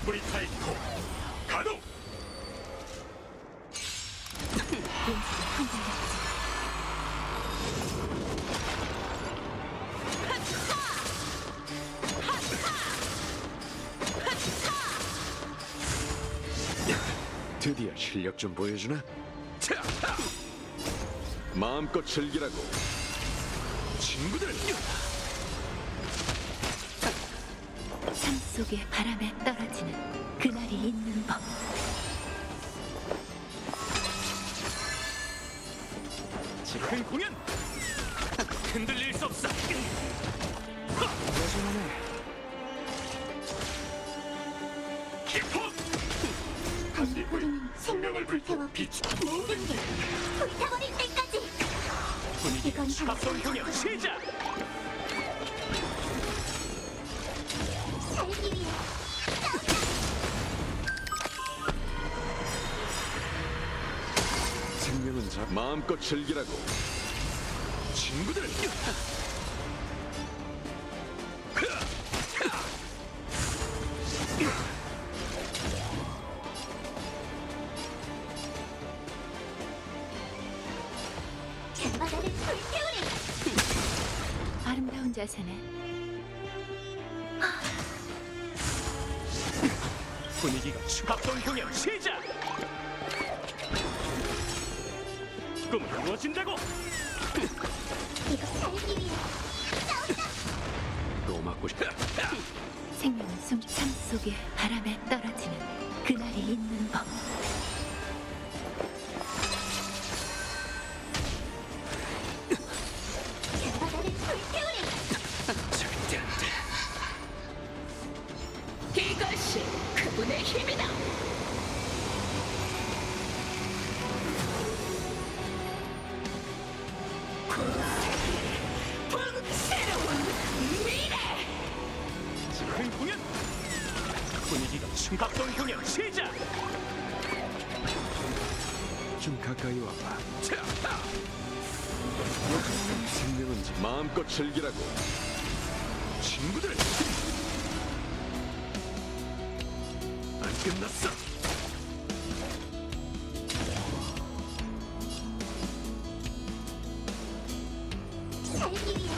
불이 타이코 가동 드디어 실력 좀 보여주나? 차! 마음껏 즐기라고. 친구들 삶 속의 바람에 떨어지는 그날이 있는 법. 즉흥 공연! 흔들릴 수 없어. 기폭 다시 우리는 생명을 불태워 빛. 모든 게 불타버릴 때까지. 분위기가 이건 합동 공연 시작 생명은 자 마음껏 즐기라고. 친구들 바다를 불태우리. 아름다운 자세네. 분위기가 합동 공연 시작 꿈은 이루어진다고 이거 살기 위해 또 맞고 싶다. 생명은 숨, 삶 속의 바람에 떨어지는 그날이 있는 법. 즉흥 공연 분위기가 합동 공연 시작 좀 가까이 와봐. 차! 생명은 자 마음껏 즐기라고. 친구들 안 끝났어 살기 위해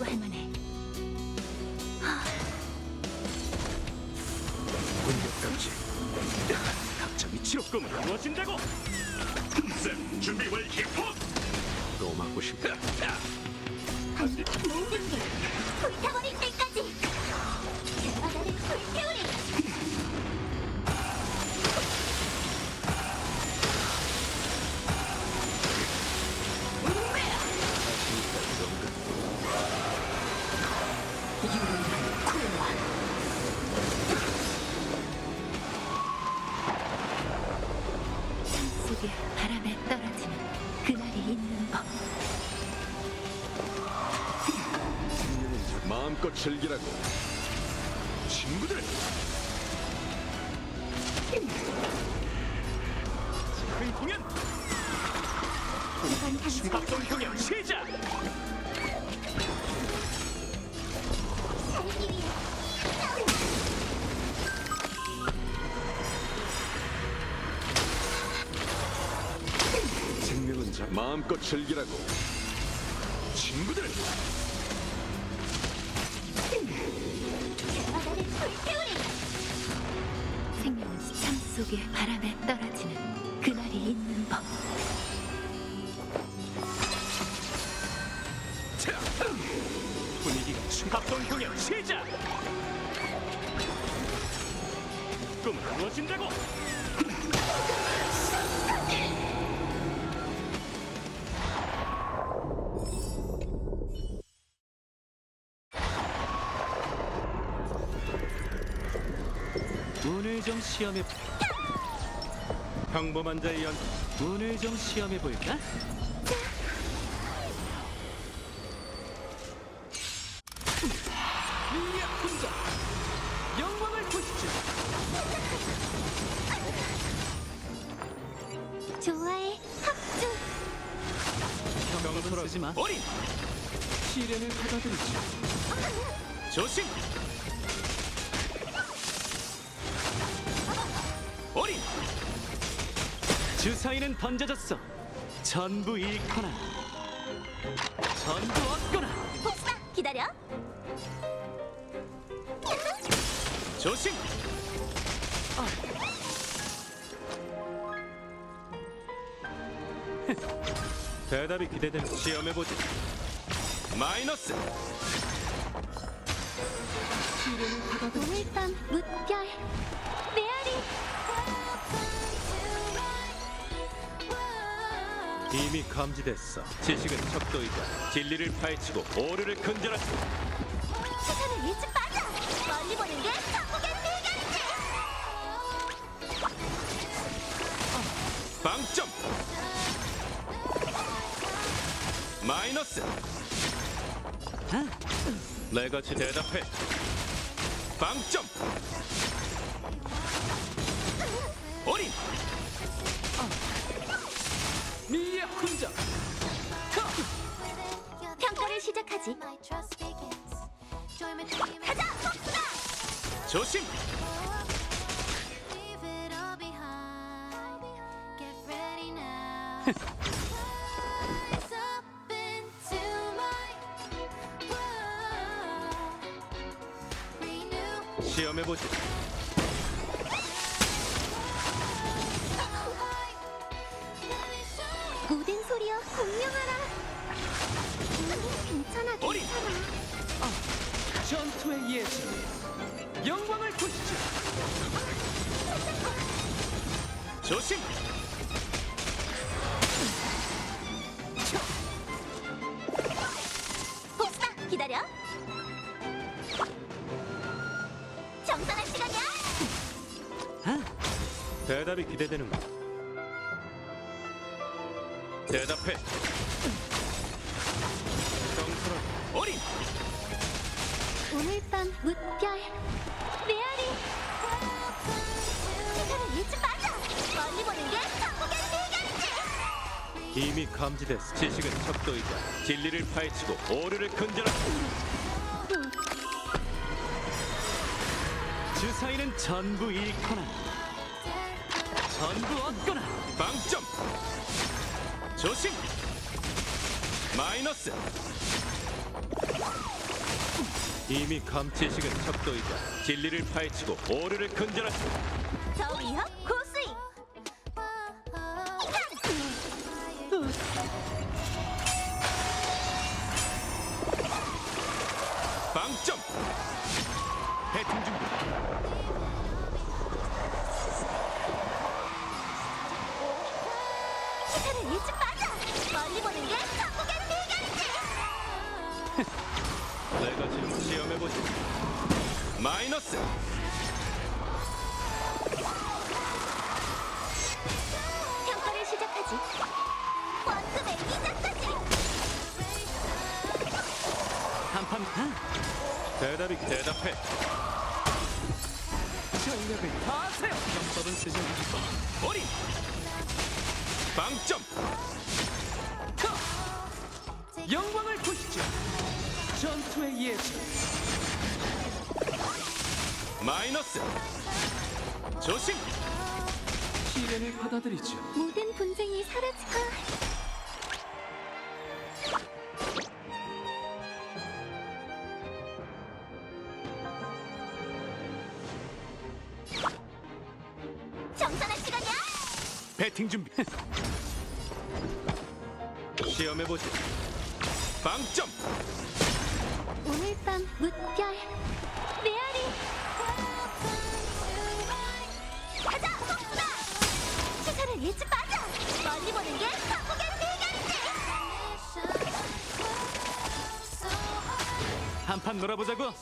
연구할 만해. 공격 감지 각자 위치로 꿈은 이루어진다고 쌤 준비 완 힙합 또 맞고 싶다. 바람에 떨어지는 그날이 있는 법. 마음껏 즐기라고. 친구들 즉흥 공연 합동 공연 시작 마음껏 즐기라고. 친구들 바다를 불태우리. 생명은 삶 속의 바람에 떨어지는 그날이 있는 법. 차! 분위기가 합동 공연 시작 꿈은 이루어진다고 운을 좀 시험해 평범한 자의 연 운을 좀 시험해 볼까? 영광을 보시죠. 좋아해 합주. 경험을 쓰지 마. 어린 시련을 받아들이지. 조심 어린 주사위는 던져졌어. 전부 잃거나 전부 얻거나. 복사 기다려. 조심 대답이 기대되는 시험해보지 마이너스 오늘 밤 무별 메아리. 이미 감지됐어. 지식은 척도이자 진리를 파헤치고 오류를 근절하지 시선을 일찍 빠져. 멀리 보는 게 천국의 비결이지. 빵점! 마이너스! 내같이 대답해. 빵점 조심 시험해보지 모든 소리여 공명하라. 괜찮아, 어린! 괜찮아. 전투의 예지. 영광을 보시죠. 조심 복수다. 기다려. 정산할 시간이야. 대답이 기대되는군 대답해 밤 무별 메아리. 시선을 일찍 빠져. 멀리 보는 게 천국의 비결이지. 이미 감지됐어 지식은 척도이자 진리를 파헤치고 오류를 근절하지 주사위는 전부 잃거나 전부 얻거나. 빵점 조심 마이너스 이미 감 지식은 척도이자 진리를 파헤치고 오류를 근절하지 저 위협 대답이 대답해 전력을 다하세요. 영법은 쓰지 않고. 어린 빵점 영광을 보시죠. 전투의 예지. 마이너스 조심 시련을 받아들이죠. 모든 분쟁이 사라지고 준비 시험해 보지 빵점 오늘 밤 무별 메아리. 가자, 복수다. 시선을 일찍 빠져. 멀리 보는 게 천국의 비결이지. 한판 놀아보자고.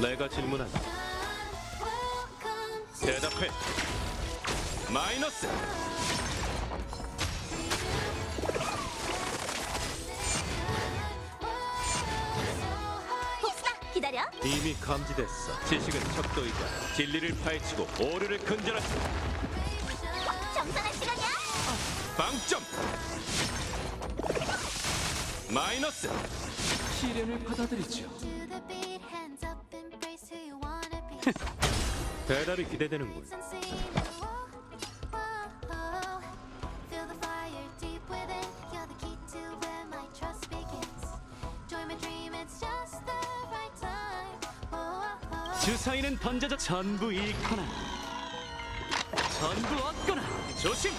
내가 질문한다 대답해 마이너스 복수다. 기다려. 이미 감지됐어 지식은 척도이자 진리를 파헤치고 오류를 근절하지 정산할 시간이야. 빵점 마이너스 시련을 받아들이죠. 대답이 기대되는군. Oh, oh, oh. 주사위는 던져져 전부 잃거나 전부 얻거나 조심.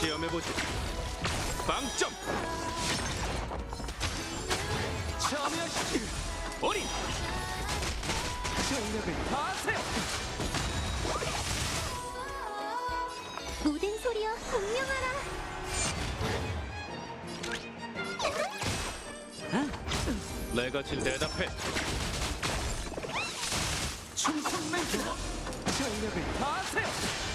시험해보지. 빵점. 참여시 어린 전력을 다하세요 모든 소리여 공명하라. 내가 질 대답해. 충성 멘트 전력을 다하세요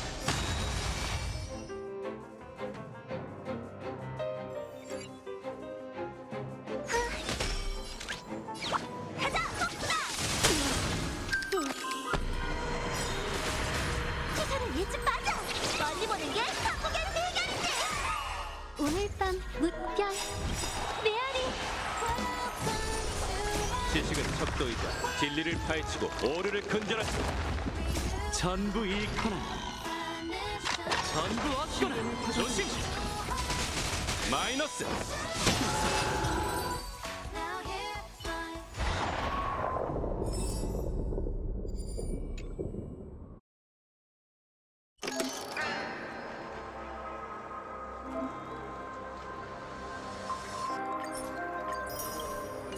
파헤치고 오류를 근절한다. 전부 잃거나 전부 얻거나 조심. 마이너스.